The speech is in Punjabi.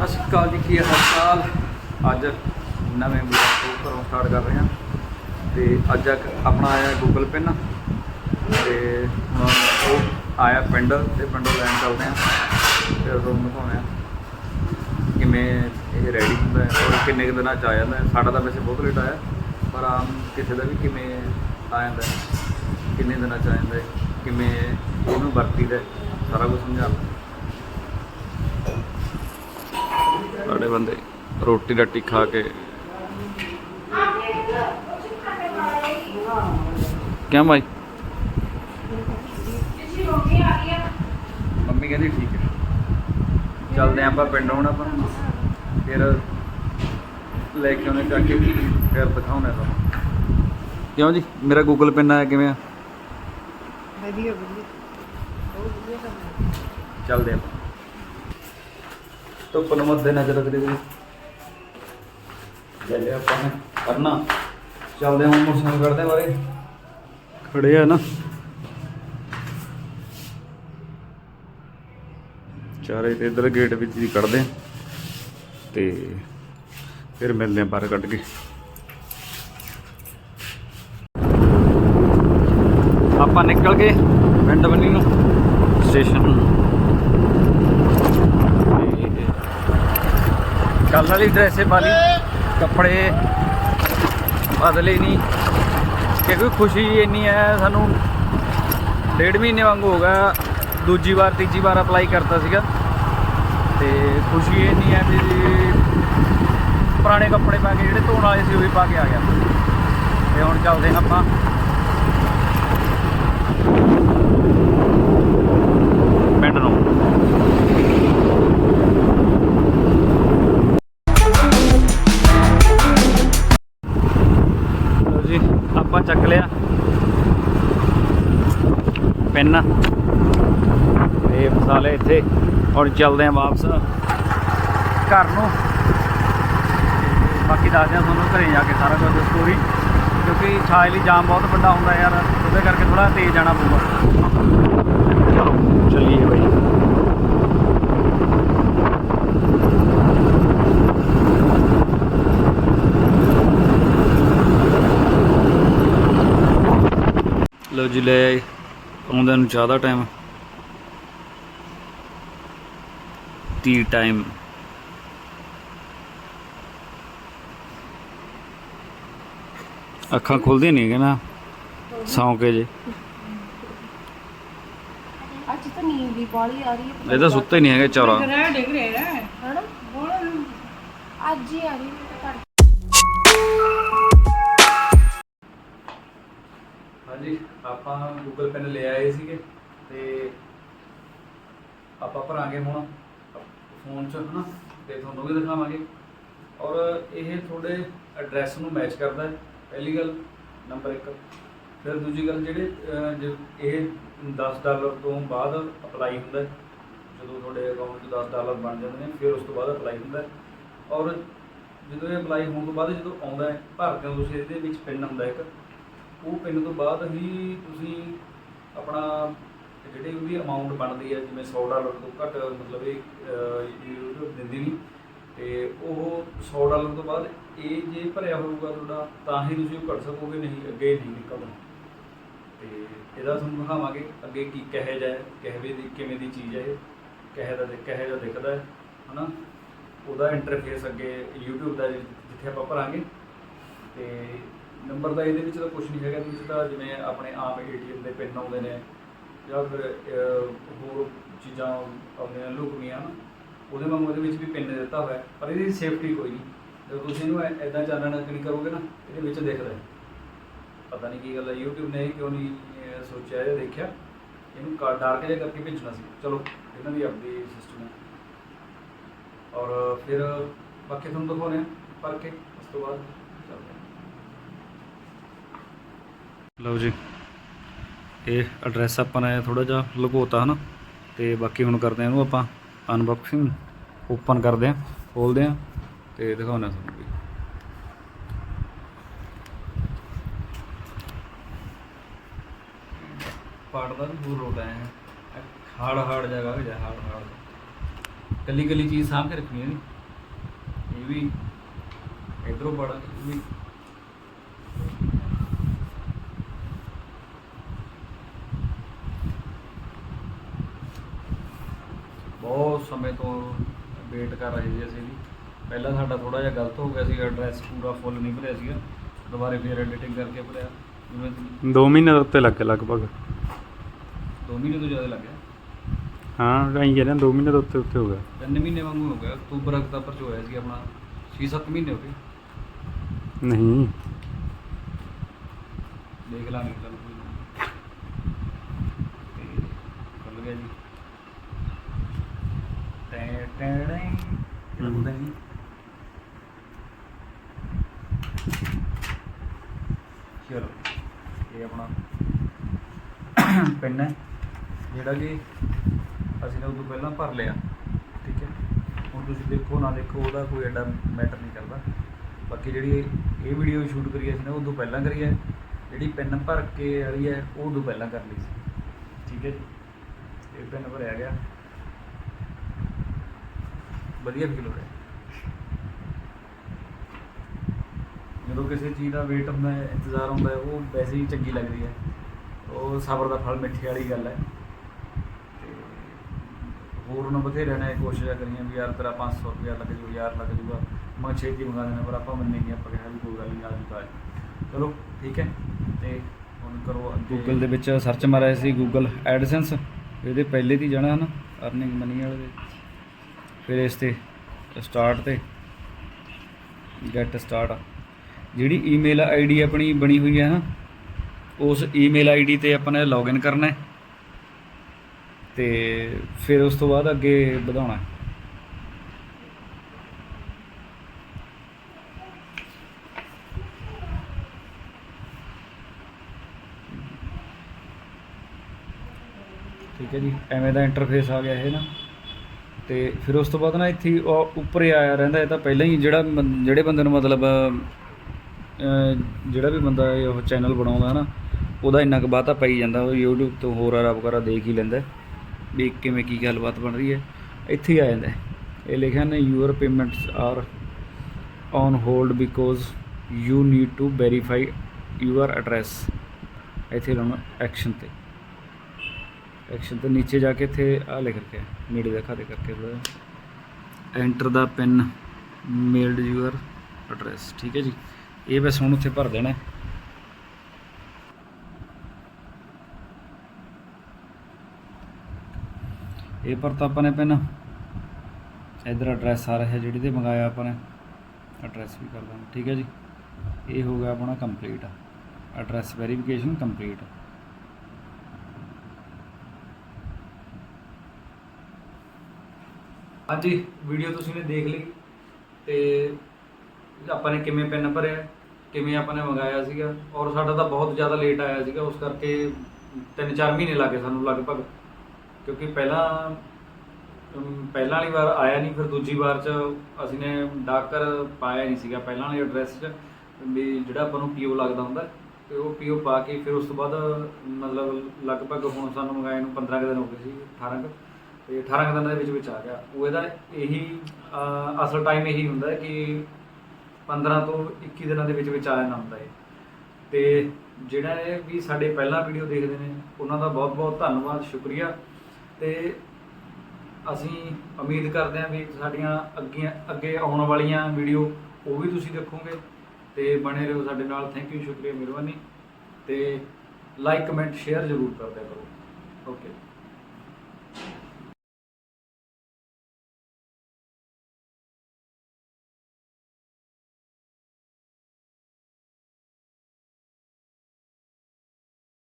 ਸਤਿ ਸ਼੍ਰੀ ਅਕਾਲ ਜੀ ਕੀ ਹਾਲ ਚਾਲ? ਅੱਜ ਨਵੇਂ ਬਲੌਗ ਤੋਂ ਘਰੋਂ ਸਟਾਰਟ ਕਰ ਰਹੇ ਹਾਂ। ਤੇ ਅੱਜ ਆਪਣਾ ਆਇਆ ਗੂਗਲ ਪਿਨ ਤੇ ਹੁਣ ਉਹ ਆਇਆ ਪਿੰਡ ਤੇ ਪਿੰਡੋਂ ਲੈਣ ਚੱਲਦੇ ਹਾਂ। ਫਿਰ ਤੁਹਾਨੂੰ ਦਿਖਾਉਂਦੇ ਹਾਂ ਕਿਵੇਂ ਇਹ ਰੈਡੀ ਹੁੰਦਾ ਹੈ ਔਰ ਕਿੰਨੇ ਕੁ ਦਿਨਾਂ ਚ ਆ ਜਾਂਦਾ ਸਾਡਾ ਤਾਂ ਵੈਸੇ ਬਹੁਤ ਲੇਟ ਆਇਆ ਪਰ ਆਮ ਕਿਸੇ ਦਾ ਵੀ ਕਿਵੇਂ ਆ ਜਾਂਦਾ ਕਿੰਨੇ ਦਿਨਾਂ ਚ ਆ ਜਾਂਦਾ ਕਿਵੇਂ ਇਹਨੂੰ ਵਰਤੀਦਾ ਹੈ, ਸਾਰਾ ਕੁਝ ਸਮਝਾਉਂਦਾ ਸਾਡੇ ਬੰਦੇ। ਰੋਟੀ ਰੱਟੀ ਖਾ ਕੇ। ਕਿਆ ਭਾਈ ਮੰਮੀ ਕਹਿੰਦੀ ਠੀਕ ਹੈ। ਚੱਲਦੇ ਆਪਾਂ ਪਿੰਡ ਹੁਣ ਆਪਾਂ। ਫਿਰ ਲੈ ਕੇ ਆਉਣੇ ਚੱਕ ਕੇ ਫਿਰ ਦਿਖਾਉਣਾ ਤੁਹਾਨੂੰ ਕਿਉਂ ਜੀ? ਮੇਰਾ ਗੂਗਲ ਪਿੰਨ ਆਇਆ ਕਿਵੇਂ ਆ? ਵਧੀਆ ਵਧੀਆ। ਬਹੁਤ ਵਧੀਆ ਕੰਮ ਹੈ। ਚੱਲਦੇ ਆਪਾਂ। ਧੁੱਪ ਨੂੰ ਮੱਦੇ ਨਜ਼ਰ ਰੱਖਦੇ ਹੋਏ ਲੈ ਆਪਾਂ ਨੇ, ਕਰਨਾ। ਚੱਲਦੇ ਹਾਂ ਮੋਟਰਸਾਈਕਲ ਕਰਦੇ ਬਾਰੇ। ਖੜੇ ਆ ਨਾ। ਚਾਰੇ ਤੇ ਇਧਰ ਗੇਟ ਵਿੱਚ ਦੀ ਕੱਢਦੇ ਤੇ ਫਿਰ ਮਿਲਦੇ ਆ ਬਾਹਰ ਕੱਢ ਕੇ। ਆਪਾਂ ਨਿਕਲ ਗਏ ਪਿੰਡ ਬੰਨੀ ਨੂੰ। ਸਟੇਸ਼ਨ ਕੱਲ ਵਾਲੀ ਡਰੈਸੇ ਪਾ ਲਈ। ਕੱਪੜੇ ਬਦਲੇ ਨਹੀਂ। ਕਿਉਂਕਿ ਖੁਸ਼ੀ ਇੰਨੀ ਹੈ, ਸਾਨੂੰ ਡੇਢ ਮਹੀਨੇ ਵਾਂਗੂ ਹੋ ਗਿਆ, ਦੂਜੀ ਵਾਰ, ਤੀਜੀ ਵਾਰ ਅਪਲਾਈ ਕਰਤਾ ਸੀਗਾ। ਤੇ ਖੁਸ਼ੀ ਇੰਨੀ ਹੈ ਵੀ ਪੁਰਾਣੇ ਕੱਪੜੇ ਪਾ ਕੇ, ਜਿਹੜੇ ਧੋਣ ਵਾਲੇ ਸੀ, ਉਹ ਵੀ ਪਾ ਕੇ ਆ ਗਿਆ। ਤੇ ਹੁਣ ਚੱਲਦੇ ਹਾਂ ਆਪਾਂ। ਆਪਾਂ ਚੱਕ ਲਿਆ। ਪੈਨ। ਤੇ ਮਸਾਲੇ ਇੱਥੇ। ਹੁਣ ਚੱਲਦੇ ਆਂ ਵਾਪਸ ਘਰ ਨੂੰ। ਬਾਕੀ ਦੱਸਦੇ ਆਂ ਤੁਹਾਨੂੰ ਘਰੇ ਜਾ ਕੇ ਸਾਰਾ ਕੁਝ ਸਟੋਰੀ ਕਿਉਂਕਿ ਛਾਇ ਲਈ ਜਾਮ ਬਹੁਤ ਵੱਡਾ ਹੁੰਦਾ ਯਾਰ, ਉਹਦੇ ਕਰਕੇ ਥੋੜਾ ਤੇਜ਼ ਜਾਣਾ ਪਊਗਾ। ਚਲੋ, ਚੱਲੀਏ ਬਾਈ। ਲਓ ਜੀ ਲੈ ਆਏ। ਆਉਂਦਿਆਂ ਨੂੰ ਚਾਹ ਦਾ ਟਾਈਮ ਟੀ ਟਾਈਮ ਅੱਖਾਂ ਖੁੱਲਦੀਆਂ ਨਹੀਂ ਨਾ। ਸੌਂ ਕੇ ਜੇ। ਅੱਜ ਤਾਂ ਨੀਂਦ ਦੀ ਬਾਲੀ ਆ ਰਹੀ ਹੈ ਇਹ ਤਾਂ ਸੁੱਤੇ ਨਹੀਂ ਹੈਗੇ ਚੌਰਾ ਰਹਿ ਡਿਗ ਰਿਹਾ ਹੈ ਹਨਾ? ਅੱਜ ਹੀ ਆ ਰਹੀ ਹੈ। ਹਾਂਜੀ ਆਪਾਂ ਗੂਗਲ ਪੈਨ ਲੈ ਆਏ ਸੀਗੇ ਤੇ ਆਪਾਂ ਭਰਾਂਗੇ ਹੁਣ ਫੋਨ 'ਚ ਹਨਾ ਤੇ ਤੁਹਾਨੂੰ ਵੀ ਦਿਖਾਵਾਂਗੇ। ਔਰ ਇਹ ਤੁਹਾਡੇ ਐਡਰੈਸ ਨੂੰ ਮੈਚ ਕਰਦਾ ਹੈ ਪਹਿਲੀ ਗੱਲ ਨੰਬਰ 1 ਫਿਰ ਦੂਜੀ ਗੱਲ ਜਿਹੜੇ ਅਹ, ਇਹ 10 ਡਾਲਰ ਤੋਂ ਬਾਅਦ ਅਪਲਾਈ ਹੁੰਦਾ ਜਦੋਂ ਤੁਹਾਡੇ ਅਕਾਊਂਟ 'ਚ 10 ਡਾਲਰ ਬਣ ਜਾਂਦੇ ਨੇ ਫਿਰ ਉਸ ਤੋਂ ਬਾਅਦ ਅਪਲਾਈ ਹੁੰਦਾ ਔਰ ਜਦੋਂ ਇਹ ਅਪਲਾਈ ਹੋਣ ਤੋਂ ਬਾਅਦ ਜਦੋਂ ਆਉਂਦਾ ਹੈ ਭਰਦੇ ਹੋ ਤੁਸੀਂ ਇਹਦੇ ਵਿੱਚ ਪਿੰਨ ਹੁੰਦਾ ਇੱਕ। ਉਹ ਪਿੰਨ ਤੋਂ ਬਾਅਦ ਹੀ ਤੁਸੀਂ ਆਪਣਾ ਜਿਹੜੀ ਉਹਦੀ ਅਮਾਉਂਟ ਬਣਦੀ ਹੈ ਜਿਵੇਂ 100 ਡਾਲਰ ਤੋਂ ਘੱਟ ਮਤਲਬ ਇਹ ਯੂਟਿਊਬ ਦਿੰਦੀ ਨਹੀਂ। ਤੇ ਉਹ 100 ਡਾਲਰ ਤੋਂ ਬਾਅਦ ਇਹ ਜੇ ਭਰਿਆ ਹੋਊਗਾ ਤੁਹਾਡਾ, ਤਾਂ ਹੀ ਤੁਸੀਂ ਉਹ ਘੱਟ ਸਕੋਗੇ, ਨਹੀਂ ਅੱਗੇ ਨਹੀਂ ਨਿਕਲਦਾ। ਤੇ ਇਹਦਾ ਤੁਹਾਨੂੰ ਦਿਖਾਵਾਂਗੇ ਅੱਗੇ ਕੀ ਕਹੇ ਜਾਏ ਕਿਹਵੇਂ ਦੀ, ਕਿਵੇਂ ਦੀ ਚੀਜ਼ ਹੈ ਇਹ, ਕਹੇ ਦਾ ਕਹੇ ਦਾ ਦਿਖਦਾ ਹੈ, ਹਨਾ? ਉਹਦਾ ਇੰਟਰਫੇਸ ਅੱਗੇ YouTube ਦਾ ਜਿੱਥੇ ਆਪਾਂ ਭਰਾਂਗੇ। ਤੇ ਨੰਬਰ ਤਾਂ ਇਹਦੇ ਵਿੱਚ ਤਾਂ ਕੁਝ ਨਹੀਂ ਹੈਗਾ ਇਹਦੇ ਵਿੱਚ ਤਾਂ ਜਿਵੇਂ ਆਪਣੇ ਆਮ ਏਟੀਐਮ ਦੇ ਪਿੰਨ ਆਉਂਦੇ ਨੇ ਜਾਂ ਫਿਰ ਅਹ, ਹੋਰ ਚੀਜ਼ਾਂ ਆਉਂਦੀਆਂ ਨੇ ਲੁਕਮੀਆਂ ਨਾ ਉਹਦੇ ਵਾਂਗੂ ਉਹਦੇ ਵਿੱਚ ਵੀ ਪਿੰਨ ਦਿੱਤਾ ਹੋਇਆ ਹੈ, ਪਰ ਇਹਦੀ ਸੇਫਟੀ ਕੋਈ ਨਹੀਂ। ਜਦੋਂ ਤੁਸੀਂ ਇਹਨੂੰ ਐਦਾਂ ਚਾਨਣ ਕਲਿੱਕ ਕਰੋਗੇ ਨਾ ਇਹਦੇ ਵਿੱਚ ਦਿਖਦਾ ਹੈ। ਪਤਾ ਨਹੀਂ ਕੀ ਗੱਲ ਹੈ YouTube ਨੇ ਇਹ ਕਿਉਂ ਨਹੀਂ ਅਹ, ਸੋਚਿਆ ਜਾਂ ਦੇਖਿਆ? ਇਹਨੂੰ ਡਾਰਕ ਜਿਹਾ ਕਰਕੇ ਭੇਜਣਾ ਸੀ। ਚਲੋ ਇਹਨਾਂ ਦੀ ਆਪਣੀ ਸਿਸਟਮ ਹੈ। ਔਰ ਫਿਰ ਬਾਕੀ ਤੁਹਾਨੂੰ ਦਿਖਾਉਂਦੇ ਹਾਂ ਭਰ ਕੇ ਉਸ ਤੋਂ ਬਾਅਦ ਚੱਲਦੇ ਹਾਂ ਲਓ ਜੀ, ਇਹ ਐਡਰੈਸ ਆਪਾਂ ਨੇ ਥੋੜਾ ਜਿਹਾ ਲੁਕੋਤਾ ਹਨਾ, ਤੇ ਬਾਕੀ ਹੁਣ ਕਰਦੇ ਹਾਂ ਇਹਨੂੰ ਆਪਾਂ ਅਨਬਾਕਸਿੰਗ ਓਪਨ ਕਰਦੇ ਹਾਂ, ਖੋਲਦੇ ਹਾਂ, ਤੇ ਦਿਖਾਉਂਦੇ ਹਾਂ ਤੁਹਾਨੂੰ ਵੀ। ਪਾੜਦਾ ਵੀ ਦੂਰ ਹੋ ਗਏ ਹੈ। ਹਾੜ ਹਾੜ ਜਗ੍ਹਾ ਹੋ ਜਾ ਹਾੜ ਹਾੜ। ਕੱਲੀ ਕੱਲੀ ਚੀਜ਼ ਸਾਂਭ ਕੇ ਰੱਖਣੀ ਹੈ ਨੀ। ਇਹ ਵੀ ਇਧਰੋਂ ਬੜਾ ਇਹ ਵੀ ਬਹੁਤ ਸਮੇਂ ਤੋਂ ਵੇਟ ਕਰ ਰਹੇ ਸੀ ਅਸੀਂ ਵੀ। ਪਹਿਲਾਂ ਸਾਡਾ ਥੋੜਾ ਜਿਹਾ ਗਲਤ ਹੋ ਗਿਆ ਸੀ ਐਡਰੈਸ ਪੂਰਾ ਫੁੱਲ ਨਹੀਂ ਭਰਿਆ ਸੀਗਾ। ਦੁਬਾਰੇ ਫੇਰ ਐਡੀਟਿੰਗ ਕਰਕੇ ਭਰਿਆ। ਜਿਵੇਂ 2 ਮਹੀਨੇ ਦੇ ਉੱਤੇ ਲੱਗੇ ਲਗਭਗ। ਦੋ ਮਹੀਨੇ ਤੋਂ ਜ਼ਿਆਦਾ ਲੱਗ ਗਿਆ? ਹਾਂ ਐਂ ਕਹਿੰਦੇ 2 ਮਹੀਨੇ ਦੇ ਉੱਤੇ ਉੱਤੇ ਹੋ ਗਿਆ। ਤਿੰਨ ਮਹੀਨੇ ਵਾਂਗੂ ਹੋ ਗਿਆ। ਅਕਤੂਬਰ ਅਕਤੂਬਰ ਚ ਹੋਇਆ ਸੀ ਆਪਣਾ। 6-7 ਮਹੀਨੇ ਹੋ ਗਏ। ਨਹੀਂ। ਦੇਖ ਲਾਂਗੇ ਚੱਲ ਕੋਈ ਨਾ ਤੇ ਖੁੱਲ ਗਿਆ ਜੀ ਟੈ ਟੈ ਟੈ ਕਿਹੜਾ ਹੁੰਦਾ ਜੀ ਚਲੋ ਇਹ ਆਪਣਾ ਪਿੰਨ ਹੈ, ਜਿਹੜਾ ਕਿ ਅਸੀਂ ਨੇ ਉਦੋਂ ਪਹਿਲਾਂ ਭਰ ਲਿਆ, ਠੀਕ ਹੈ। ਹੁਣ ਤੁਸੀਂ ਦੇਖੋ ਨਾ ਦੇਖੋ, ਉਹਦਾ ਕੋਈ ਐਡਾ ਮੈਟਰ ਨਹੀਂ ਕਰਦਾ। ਬਾਕੀ ਜਿਹੜੀ ਇਹ- ਵੀਡੀਓ ਸ਼ੂਟ ਕਰੀ ਅਸੀਂ ਨੇ, ਉਦੋਂ ਪਹਿਲਾਂ ਕਰੀ ਹੈ। ਜਿਹੜੀ ਪੈਨ ਭਰ ਕੇ ਵਾਲੀ ਹੈ, ਉਹ ਉਦੋਂ ਪਹਿਲਾਂ ਕਰ ਲਈ ਸੀ। ਠੀਕ ਹੈ ਜੀ। ਇਹ ਪੈਨ ਭਰਿਆ ਗਿਆ। ਵਧੀਆ ਫੀਲ ਹੋ ਰਿਹਾ। ਜਦੋਂ ਕਿਸੇ ਚੀਜ਼ ਦਾ ਵੇਟ ਹੁੰਦਾ ਹੈ, ਇੰਤਜ਼ਾਰ ਹੁੰਦਾ ਹੈ, ਉਹ ਵੈਸੇ ਹੀ ਚੰਗੀ ਲੱਗਦੀ ਹੈ। ਉਹ ਸਬਰ ਦਾ ਫਲ ਮਿੱਠੇ ਵਾਲੀ ਗੱਲ ਹੈ। ਤੇ ਹੋਰ ਉਹਨਾਂ ਬਥੇਰੇ ਨੇ ਕੋਸ਼ਿਸ਼ਾਂ ਕਰੀਆਂ ਵੀ ਯਾਰ ਤੇਰਾ 500 ਰੁਪਇਆ ਲੱਗ ਜੂ ਯਾਰ ਲੱਗ ਜੂਗਾ ਮੈਂ ਛੇਤੀ ਮੰਗਾ ਦੇਣਾ, ਪਰ ਆਪਾਂ ਮੰਨੇ ਆਪਾਂ ਕਿਹਾ ਵੀ ਕੋਈ ਗੱਲ ਨਹੀਂ ਆ ਜੂਗਾ ਚਲੋ, ਠੀਕ ਹੈ। ਤੇ ਹੁਣ ਕਰੋ ਗੂਗਲ ਦੇ ਵਿੱਚ ਸਰਚ ਮਾਰਿਆ ਸੀ ਗੂਗਲ ਐਡਸੈਂਸ ਇਹਦੇ ਪਹਿਲੇ ਦੀ ਜਾਣਾ ਹਨ ਅਰਨਿੰਗ ਮਨੀ ਵਾਲੇ ਦੇ। ਫਿਰ ਇਸ ਤੇ ਸਟਾਰਟ ਤੇ। ਗੈਟ ਸਟਾਰਟ ਜਿਹੜੀ ਈਮੇਲ ਆਈਡੀ ਆਪਣੀ ਬਣੀ ਹੋਈ ਹੈ ਨਾ, ਉਸ ਈਮੇਲ ਆਈਡੀ ਤੇ ਆਪਾਂ ਨੇ ਲੌਗਇਨ ਕਰਨਾ ਹੈ ਤੇ ਫਿਰ ਉਸ ਤੋਂ ਬਾਅਦ ਅੱਗੇ ਵਧਾਉਣਾ ਹੈ। ਠੀਕ ਹੈ ਜੀ, ਐਵੇਂ ਦਾ ਇੰਟਰਫੇਸ ਆ ਗਿਆ ਇਹ ਨਾ। ਤੇ ਫਿਰ ਉਸ ਤੋਂ ਬਾਅਦ ਨਾ ਇੱਥੇ ਉੱਪਰ ਆਇਆ ਰਹਿੰਦਾ, ਇਹ ਤਾਂ ਪਹਿਲਾਂ ਹੀ ਜਿਹੜਾ ਜਿਹੜੇ ਬੰਦੇ ਨੂੰ ਮਤਲਬ ਜਿਹੜਾ ਵੀ ਬੰਦਾ ਇਹ ਉਹ ਚੈਨਲ ਬਣਾਉਂਦਾ ਨਾ, ਉਹਦਾ ਇੰਨਾ ਕੁ ਬਾਤਾ ਪਈ ਜਾਂਦਾ, ਉਹ YouTube ਤੋਂ ਹੋਰ ਆਰਾ ਵਗੈਰਾ ਦੇਖ ਹੀ ਲੈਂਦਾ ਵੀ ਕਿਵੇਂ ਕੀ ਗੱਲਬਾਤ ਬਣ ਰਹੀ ਹੈ। ਇੱਥੇ ਹੀ ਆ ਜਾਂਦਾ ਇਹ ਲਿਖਿਆ ਨੇ your payments are on hold because you need to verify your address ਇੱਥੇ ਲਾਉਣਾ ਐਕਸ਼ਨ ਤੇ। ਐਕਸ਼ਨ ਤੇ ਨੀਚੇ ਜਾ ਕੇ ਇੱਥੇ ਆ ਲਿਖ ਕੇ ਨੇੜੇ ਦਿਖਾ ਦੇ ਕਰਕੇ ਐਂਟਰ ਦਾ ਪਿਨ ਮੇਲਡ ਯੂਅਰ ਐਡਰੈਸ ਠੀਕ ਹੈ ਜੀ। ਇਹ ਬਸ ਹੁਣ ਉੱਥੇ ਭਰ ਦੇਣਾ। ਇਹ ਭਰਤਾ ਆਪਾਂ ਨੇ ਪਿਨ ਇਧਰ ਐਡਰੈਸ ਆ ਰਿਹਾ ਜਿਹੜੀ ਤੇ ਮੰਗਾਇਆ ਆਪਾਂ ਨੇ। ਐਡਰੈਸ ਵੀ ਕਰ ਦਾਂਗੇ, ਠੀਕ ਹੈ ਜੀ। ਇਹ ਹੋ ਗਿਆ ਆਪਣਾ ਕੰਪਲੀਟ ਐਡਰੈਸ ਵੈਰੀਫਿਕੇਸ਼ਨ ਕੰਪਲੀਟ ਹਾਂਜੀ ਵੀਡੀਓ ਤੁਸੀਂ ਨੇ ਦੇਖ ਲਈ ਤੇ ਆਪਾਂ ਨੇ ਕਿਵੇਂ ਪੈਨ ਭਰਿਆ। ਕਿਵੇਂ ਆਪਾਂ ਨੇ ਮੰਗਾਇਆ ਸੀਗਾ ਔਰ ਸਾਡਾ ਤਾਂ ਬਹੁਤ ਜ਼ਿਆਦਾ ਲੇਟ ਆਇਆ ਸੀਗਾ, ਉਸ ਕਰਕੇ 3-4 ਮਹੀਨੇ ਲੱਗੇ ਸਾਨੂੰ ਲਗਭਗ, ਕਿਉਂਕਿ ਪਹਿਲਾਂ ਪਹਿਲਾਂ ਵਾਲੀ ਵਾਰ ਆਇਆ ਨਹੀਂ, ਫਿਰ ਦੂਜੀ ਵਾਰ ਚ ਅਸੀਂ ਨੇ ਡਾਕਰ ਪਾਇਆ ਨਹੀਂ ਸੀਗਾ ਪਹਿਲਾਂ ਵਾਲੇ ਐਡਰੈਸ 'ਚ, ਵੀ ਜਿਹੜਾ ਆਪਾਂ ਨੂੰ ਪੀਓ ਲੱਗਦਾ ਹੁੰਦਾ, ਤੇ ਉਹ ਪੀਓ ਪਾ ਕੇ ਫਿਰ ਉਸ ਤੋਂ ਬਾਅਦ, ਮਤਲਬ ਲਗਭਗ ਹੁਣ ਸਾਨੂੰ ਮੰਗਾਏ ਨੂੰ 15 ਕੁ ਦਿਨ ਹੋ ਗਏ ਸੀ 18 ਕੁ, ਤੇ 18 ਕੁ ਦਿਨਾਂ ਦੇ ਵਿੱਚ ਵਿੱਚ ਆ ਗਿਆ। ਉਹ ਇਹਦਾ ਇਹੀ ਅਸਲ ਟਾਈਮ ਇਹੀ ਹੁੰਦਾ ਕਿ 15 ਤੋਂ 21 ਦਿਨਾਂ ਦੇ ਵਿੱਚ ਵਿੱਚ ਆ ਜਾਣਾ ਹੁੰਦਾ ਹੈ। ਤੇ ਜਿਹੜਾ ਇਹ ਵੀ ਸਾਡੇ ਪਹਿਲਾਂ ਵੀਡੀਓ ਦੇਖਦੇ ਨੇ, ਉਹਨਾਂ ਦਾ ਬਹੁਤ ਬਹੁਤ ਧੰਨਵਾਦ, ਸ਼ੁਕਰੀਆ। ਤੇ ਅਸੀਂ ਉਮੀਦ ਕਰਦੇ ਹਾਂ ਵੀ ਸਾਡੀਆਂ ਅੱਗੇ ਅੱਗੇ ਆਉਣ ਵਾਲੀਆਂ ਵੀਡੀਓ ਉਹ ਵੀ ਤੁਸੀਂ ਦੇਖੋਗੇ। ਤੇ ਬਣੇ ਰਹੋ ਸਾਡੇ ਨਾਲ। ਥੈਂਕ ਯੂ ਸ਼ੁਕਰੀਆ, ਮਿਹਰਬਾਨੀ। ਤੇ ਲਾਈਕ ਕਮੈਂਟ ਸ਼ੇਅਰ ਜ਼ਰੂਰ ਕਰਦਿਆ ਕਰੋ। ਓਕੇ